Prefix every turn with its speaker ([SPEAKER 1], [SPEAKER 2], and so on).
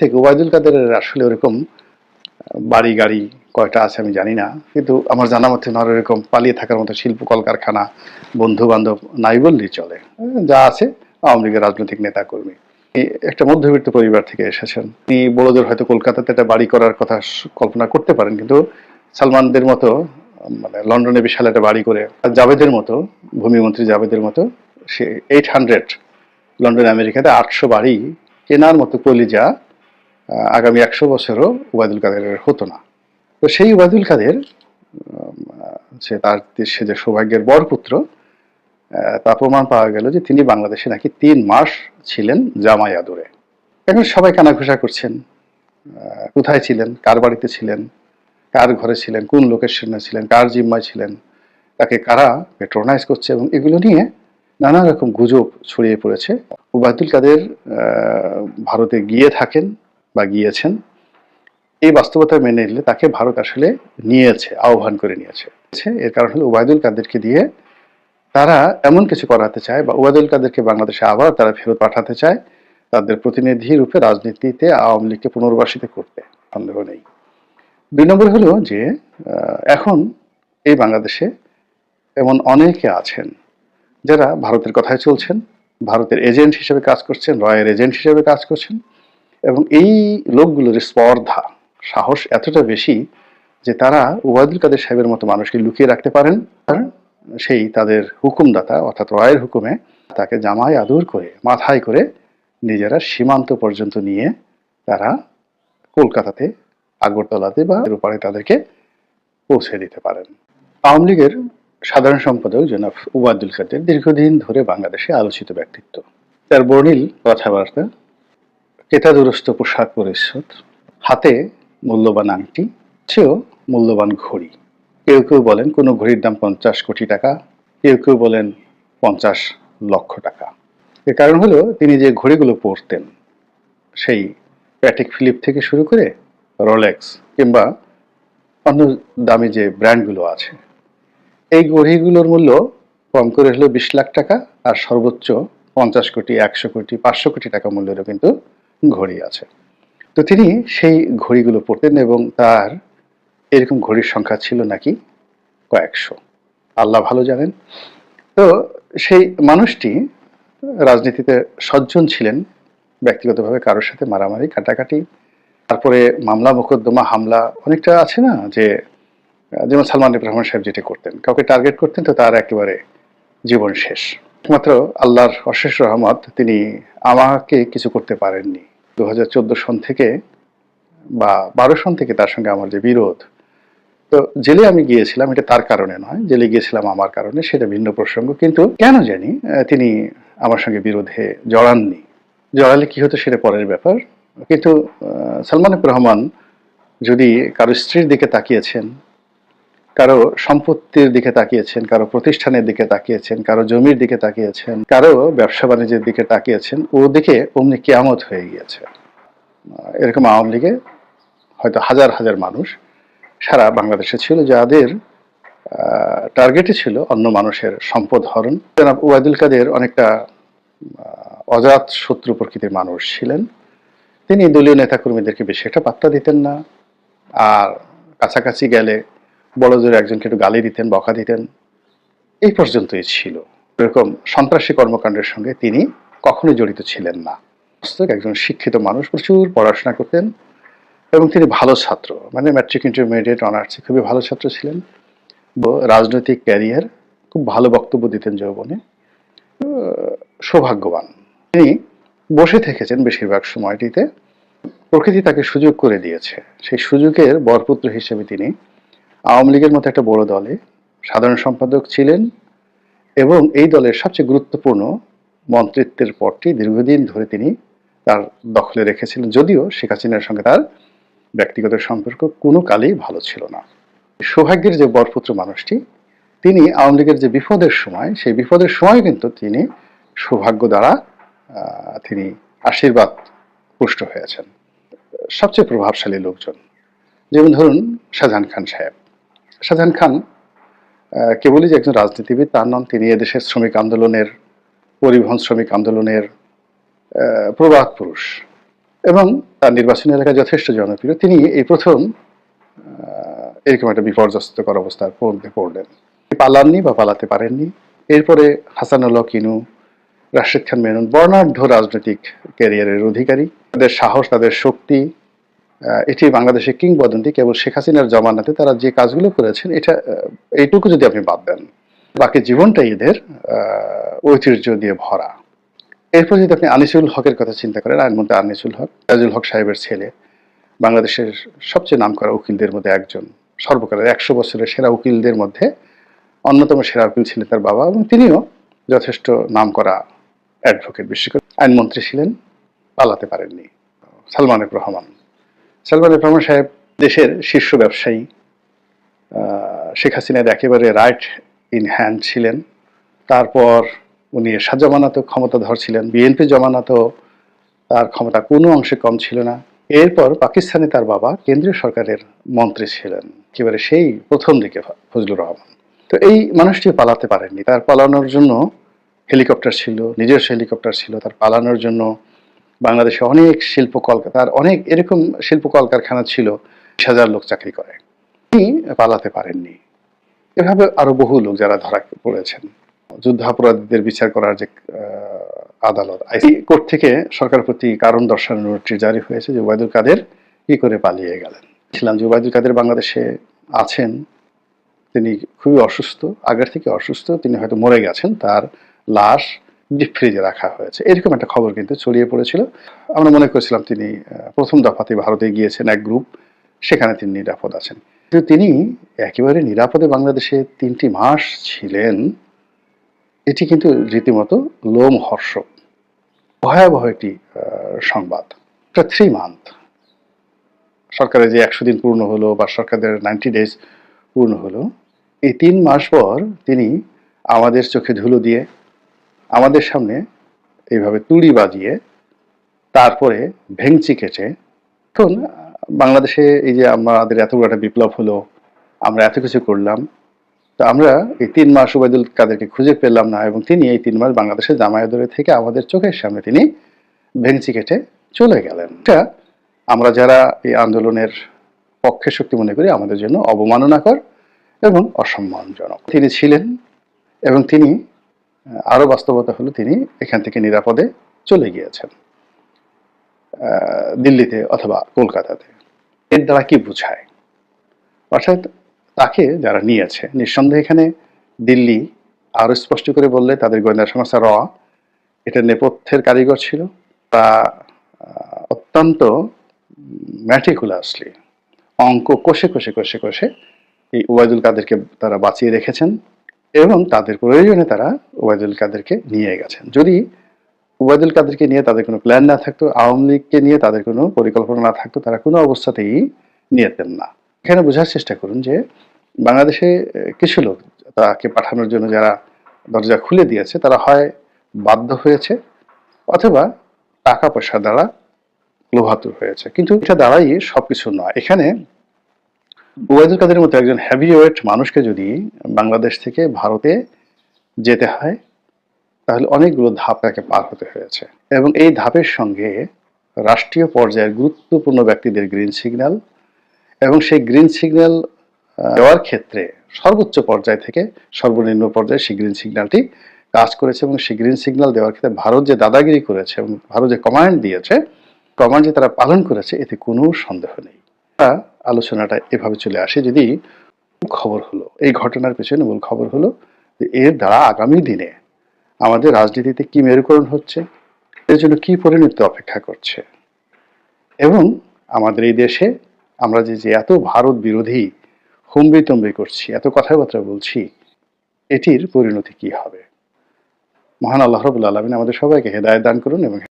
[SPEAKER 1] থেকে ওবায়দুল কাদেরের আসলে ওরকম বাড়ি, গাড়ি কয়টা আছে আমি জানি না, কিন্তু আমার জানা মতে নর এরকম পালিয়ে থাকার মতো শিল্প, কলকারখানা বন্ধু বান্ধব নাই বললেই চলে। যা আছে আওয়ামী লীগের রাজনৈতিক নেতা কর্মী একটা মধ্যবিত্ত পরিবার থেকে এসেছেন। তিনি বড়দের হয়তো কলকাতাতে একটা বাড়ি করার কথা কল্পনা করতে পারেন, কিন্তু সালমানদের মতো মানে লন্ডনে বিশাল একটা বাড়ি করে জাভেদের মতো, ভূমিমন্ত্রী জাভেদের মতো, সে এইট হান্ড্রেড লন্ডন আমেরিকাতে আটশো বাড়ি কেনার মতো কলিজা আগামী একশো বছরও ওবায়দুল কাদেরের হতো না। তো সেই ওবায়দুল কাদের সে তার সে যে সৌভাগ্যের বরপুত্র তা প্রমাণ পাওয়া গেল যে তিনি বাংলাদেশে নাকি তিন মাস ছিলেন জামাই আদরে। এখন সবাই কানাঘুষা করছেন কোথায় ছিলেন, কার বাড়িতে ছিলেন, কার ঘরে ছিলেন, কোন লোকেশনে ছিলেন, কার জিম্মায় ছিলেন, তাকে কারা পেট্রোনাইজ করছে এবং এগুলো নিয়ে নানা রকম গুজব ছড়িয়ে পড়েছে। ওবায়দুল কাদের ভারতে গিয়ে থাকেন বা গিয়েছেন এই বাস্তবতা মেনে নিলে তাকে ভারত আসলে নিয়েছে, আহ্বান করে নিয়েছে। এর কারণ হলো ওবায়দুল কাদেরকে দিয়ে তারা এমন কিছু করাতে চায় বা ওবায়দুল কাদেরকে বাংলাদেশে আবার তারা ফেরত পাঠাতে চায়, তাদের প্রতিনিধি রূপে রাজনীতিতে আওয়ামী লীগকে পুনর্বাসিত করতে সন্দেহ নেই। দুই নম্বর হলো যে এখন এই বাংলাদেশে এমন অনেকে আছেন যারা ভারতের কথায় চলছেন, ভারতের এজেন্ট হিসেবে কাজ করছেন, রয়ের এজেন্ট হিসেবে কাজ করছেন এবং এই লোকগুলোর স্পর্ধা, সাহস এতটা বেশি যে তারা ওবায়দুল কাদের সাহেবের মতো মানুষকে লুকিয়ে রাখতে পারেন। সেই তাদের হুকুমদাতা, অর্থাৎ রয়ের হুকুমে তাকে জামাই আদর করে, মাথায় করে নিজেরা সীমান্ত পর্যন্ত নিয়ে তারা কলকাতাতে, আগরতলাতে বা এর উপরে তাদেরকে পৌঁছে দিতে পারেন। আওয়ামী লীগের সাধারণ সম্পাদক জনাব উবায়দুল কাদের দীর্ঘদিন ধরে বাংলাদেশে আলোচিত ব্যক্তিত্ব। তার বর্ণিল কথাবার্তা কেতাদুরস্ত পোশাক পরিচ্ছদ, হাতে মূল্যবান আংটি চেয়েও মূল্যবান ঘড়ি। কেউ কেউ বলেন কোনো ঘড়ির দাম পঞ্চাশ কোটি টাকা, কেউ কেউ বলেন পঞ্চাশ লক্ষ টাকা। এর কারণ হলো তিনি যে ঘড়িগুলো পরতেন, সেই প্যাটিক ফিলিপ থেকে শুরু করে রোলেক্স কিংবা অন্য দামি যে ব্র্যান্ডগুলো আছে, এই ঘড়িগুলোর মূল্য কম করে হলো বিশ লাখ টাকা আর সর্বোচ্চ পঞ্চাশ কোটি, একশো কোটি, পাঁচশো কোটি টাকা মূল্যেরও কিন্তু ঘড়ি আছে। তো তিনি সেই ঘড়িগুলো পড়তেন এবং তার এরকম ঘড়ির সংখ্যা ছিল নাকি কয়েকশো। আল্লাহ ভালো জানেন। তো সেই মানুষটি রাজনীতিতে সজ্জন ছিলেন ব্যক্তিগতভাবে কারোর সাথে মারামারি, কাটাকাটি, তারপরে মামলা, মোকদ্দমা, হামলা, অনেকটা আছে না যে, যেমন সালমান রহমান সাহেব যেটি করতেন। কাউকে টার্গেট করতেন তো তার একেবারে জীবন শেষ। একমাত্র আল্লাহর অশেষ রহমত তিনি আমাকে কিছু করতে পারেননি। দু সন থেকে বা বারো সন থেকে তার সঙ্গে আমার যে বিরোধ, তো জেলে আমি গিয়েছিলাম, এটা তার কারণে নয়, জেলে গিয়েছিলাম আমার কারণে, সেটা ভিন্ন প্রসঙ্গ, কিন্তু কেন জানি তিনি আমার সঙ্গে বিরোধে জড়াননি। জড়ালে কি হতো সেটা পরের ব্যাপার, কিন্তু সালমান রহমান যদি কারও স্ত্রীর দিকে তাকিয়েছেন কারও সম্পত্তির দিকে তাকিয়েছেন, কারও প্রতিষ্ঠানের দিকে তাকিয়েছেন, কারও জমির দিকে তাকিয়েছেন, কারও ব্যবসা বাণিজ্যের দিকে তাকিয়েছেন, ও দিকে অমনি কেয়ামত হয়ে গিয়েছে। এরকম আওয়ামী লীগে হয়তো হাজার হাজার মানুষ সারা বাংলাদেশে ছিল, যাদের টার্গেটে ছিল অন্য মানুষের সম্পদ হরণ। জনাব ওয়াদুল কাদের অনেকটা অজাত শত্রু প্রকৃতির মানুষ ছিলেন। তিনি দলীয় নেতাকর্মীদেরকে বেশি একটা পাত্তা দিতেন না। আর কাছাকাছি গেলে বড় জোরে একজনকে একটু গালি দিতেন, বকা দিতেন, এই পর্যন্তই ছিল। এরকম সন্ত্রাসী কর্মকাণ্ডের সঙ্গে তিনি কখনোই জড়িত ছিলেন না। একজন শিক্ষিত মানুষ, প্রচুর পড়াশোনা করতেন এবং তিনি ভালো ছাত্র। মানে ম্যাট্রিক ইন্টারমিডিয়েট অনার্সে খুবই ভালো ছাত্র ছিলেন। রাজনৈতিক ক্যারিয়ার খুব ভালো বক্তব্য দিতেন যৌবনে। সৌভাগ্যবান। তিনি বসে থেকেছেন বেশিরভাগ সময়টিতে। প্রকৃতি তাকে সুযোগ করে দিয়েছে। সেই সুযোগের বরপুত্র হিসেবে তিনি আওয়ামী লীগের মতো একটা বড় দলে সাধারণ সম্পাদক ছিলেন এবং এই দলের সবচেয়ে গুরুত্বপূর্ণ মন্ত্রিত্বের পরটি দীর্ঘদিন ধরে তিনি তার দখলে রেখেছিলেন। যদিও শেখ হাসিনার সঙ্গে তার ব্যক্তিগত সম্পর্ক কোনো কালেই ভালো ছিল না। সৌভাগ্যের যে বরপুত্র মানুষটি, তিনি আওয়ামী লীগের যে বিপদের সময়, সেই বিপদের সময় কিন্তু তিনি সৌভাগ্য দ্বারা তিনি আশীর্বাদ পুষ্ট হয়েছেন। সবচেয়ে প্রভাবশালী লোকজন, যেমন ধরুন শাহজাহান খান সাহেব। শাহজাহান খান কেবলই যে একজন রাজনীতিবিদ, তার নাম তিনি এদেশের শ্রমিক আন্দোলনের, পরিবহন শ্রমিক আন্দোলনের প্রবাদ পুরুষ। এবং তার নির্বাচনী এলাকায় যথেষ্ট জনপ্রিয়। তিনি এই প্রথম এরকম একটা বিপর্যস্তকর অবস্থার মধ্যে পড়লেন। পালাননি বা পালাতে পারেননি। এরপরে হাসানুল্লাহ কিনু, রাশেদ খান মেনন বর্ণাঢ্য রাজনৈতিক ক্যারিয়ারের অধিকারী। তাদের সাহস, তাদের শক্তি এটি বাংলাদেশের কিংবদন্তি কেবল শেখ হাসিনার জমানাতে তারা যে কাজগুলো করেছেন, এটা এইটুকু যদি আপনি বাদ দেন। বাকি জীবনটাই এদের ঐতিহ্য দিয়ে ভরা। এরপর যদি আপনি আনিসুল হকের কথা চিন্তা করেন আইনমন্ত্রী আনিসুল হক তাজুল হক সাহেবের ছেলে, বাংলাদেশের সবচেয়ে নামকরা উকিলদের মধ্যে একজন, সর্বকালের একশো বছরের সেরা উকিলদের মধ্যে অন্যতম সেরা উকিল ছিলেন তার বাবা এবং তিনিও যথেষ্ট নামকরা অ্যাডভোকেট বিশেষ আইনমন্ত্রী ছিলেন, পালাতে পারেননি। সালমান এফ রহমান। সালমান রহমান সাহেব দেশের শীর্ষ ব্যবসায়ী শেখ হাসিনার একেবারে রাইট ইন হ্যান্ড ছিলেন। তারপর উনি এরশাদ জমানাতেও ক্ষমতাধর ছিলেন বিএনপি জমানাতেও তার ক্ষমতা কোনো অংশে কম ছিল না। এরপর পাকিস্তানে তার বাবা কেন্দ্রীয় সরকারের মন্ত্রী ছিলেন, একেবারে সেই প্রথম দিকে ফজলুর রহমান। তো এই মানুষটি পালাতে পারেননি। তার পালানোর জন্য হেলিকপ্টার ছিল, নিজস্ব হেলিকপ্টার ছিল, তার পালানোর জন্য বাংলাদেশে অনেক শিল্প কলকাতার, অনেক এরকম শিল্প কলকারখানা ছিল হাজার লোক চাকরি করে। তিনি পালাতে পারেননি। এভাবে আরও বহু লোক যারা ধরা পড়েছেন। যুদ্ধাপরাধীদের বিচার করার যে আদালত, আইসি কোর্ট থেকে সরকার প্রতি কারণ দর্শানোর নোটিশ জারি হয়েছে যে ওবায়দুল কাদের কি করে পালিয়ে গেলেন। ছিলাম যে ওবায়দুল কাদের বাংলাদেশে আছেন, তিনি খুবই অসুস্থ, আগের থেকে অসুস্থ, তিনি হয়তো মরে গেছেন, তার লাশ ডিপ ফ্রিজে রাখা হয়েছে। এরকম একটা খবর কিন্তু ছড়িয়ে পড়েছিল। আমরা মনে করেছিলাম তিনি প্রথম দফাতে ভারতে গিয়েছেন এক গ্রুপ সেখানে তিনি নিরাপদ আছেন। কিন্তু তিনি একেবারে নিরাপদে বাংলাদেশে তিনটি মাস ছিলেন, এটি কিন্তু রীতিমতো লোম হর্ষ ভয়াবহ একটি সংবাদ। থ্রি মান্থ সরকারের যে একশো দিন পূর্ণ হলো বা সরকারের নাইনটি ডেজ পূর্ণ হলো, এই তিন মাস পর তিনি আমাদের চোখে ধুলো দিয়ে আমাদের সামনে এইভাবে তুড়ি বাজিয়ে তারপরে ভেংচি কেটে এখন বাংলাদেশে এই যে আমাদের এত বড় একটা বিপ্লব হলো, আমরা এত কিছু করলাম, তো আমরা এই তিন মাস ওবায়দুল কাদেরকে খুঁজে পেলাম না এবং তিনি এই তিন মাস বাংলাদেশের জামায়াদরে থেকে আমাদের চোখের সামনে তিনি ভেংচি কেটে চলে গেলেন। এটা আমরা যারা এই আন্দোলনের পক্ষে শক্তি মনে করি, আমাদের জন্য অবমাননাকর এবং অসম্মানজনক। তিনি ছিলেন এবং তিনি আহ, আরও বাস্তবতা হলো তিনি এখান থেকে নিরাপদে চলে গিয়েছেন দিল্লিতে অথবা কলকাতাতে। এর দ্বারা কি বোঝায়? অর্থাৎ তাকে যারা নিয়েছে নিঃসন্দেহে এখানে দিল্লি আরও স্পষ্ট করে বললে তাদের গোয়েন্দা সংস্থা র এটা নেপথ্যের কারিগর ছিল। তা অত্যন্ত ম্যাটিকুলাসলি অঙ্ক কষে কষে কষে কষে এই ওবায়দুল কাদেরকে তারা বাঁচিয়ে রেখেছেন। এবং তাদের প্রয়োজনে তারা ওবায়দুল কাদেরকে নিয়ে গেছেন। যদি ওবায়দুল কাদেরকে নিয়ে তাদের কোনো প্ল্যান না থাকতো, আওয়ামী লীগকে নিয়ে তাদের কোনো পরিকল্পনা না থাকতো, তারা কোনো অবস্থাতেই নিয়েতেন না। এখানে বোঝার চেষ্টা করুন যে বাংলাদেশে কিছু লোক তাকে পাঠানোর জন্য যারা দরজা খুলে দিয়েছে, তারা হয় বাধ্য হয়েছে অথবা টাকা পয়সা দ্বারা লোভাতুর হয়েছে। কিন্তু এটা দ্বারাই সবকিছু নয়। এখানে ওবায়দুল কাদের মতো একজন হ্যাভি ওয়েট মানুষকে যদি বাংলাদেশ থেকে ভারতে যেতে হয়, তাহলে অনেকগুলো ধাপ তাকে পার হতে হয়েছে। এবং এই ধাপের সঙ্গে রাষ্ট্রীয় পর্যায়ের গুরুত্বপূর্ণ ব্যক্তিদের গ্রিন সিগন্যাল এবং সেই গ্রিন সিগন্যাল দেওয়ার ক্ষেত্রে সর্বোচ্চ পর্যায় থেকে সর্বনিম্ন পর্যায়ে সেই গ্রিন সিগন্যালটি কাজ করেছে এবং সেই গ্রিন সিগন্যাল দেওয়ার ক্ষেত্রে ভারত যে দাদাগিরি করেছে এবং ভারত যে কমান্ড দিয়েছে কমান্ড যে তারা পালন করেছে, এতে কোনো সন্দেহ নেই। আলোচনাটা এভাবে চলে আসে যদি খবর হলো। এই ঘটনার পেছনে মূল খবর হলো যে এর দ্বারা আগামী দিনে আমাদের রাজনীতিতে কি মেরুকরণ হচ্ছে, এর জন্য কি পরিণতি অপেক্ষা করছে। এবং আমাদের এই দেশে আমরা যে যে এত ভারত বিরোধী হুম্বি তম্বি করছি, এত কথাবার্তা বলছি, এটির পরিণতি কি হবে? মহান আল্লাহ রবুল্লা আলমিন আমাদের সবাইকে হেদায়ত দান করুন এবং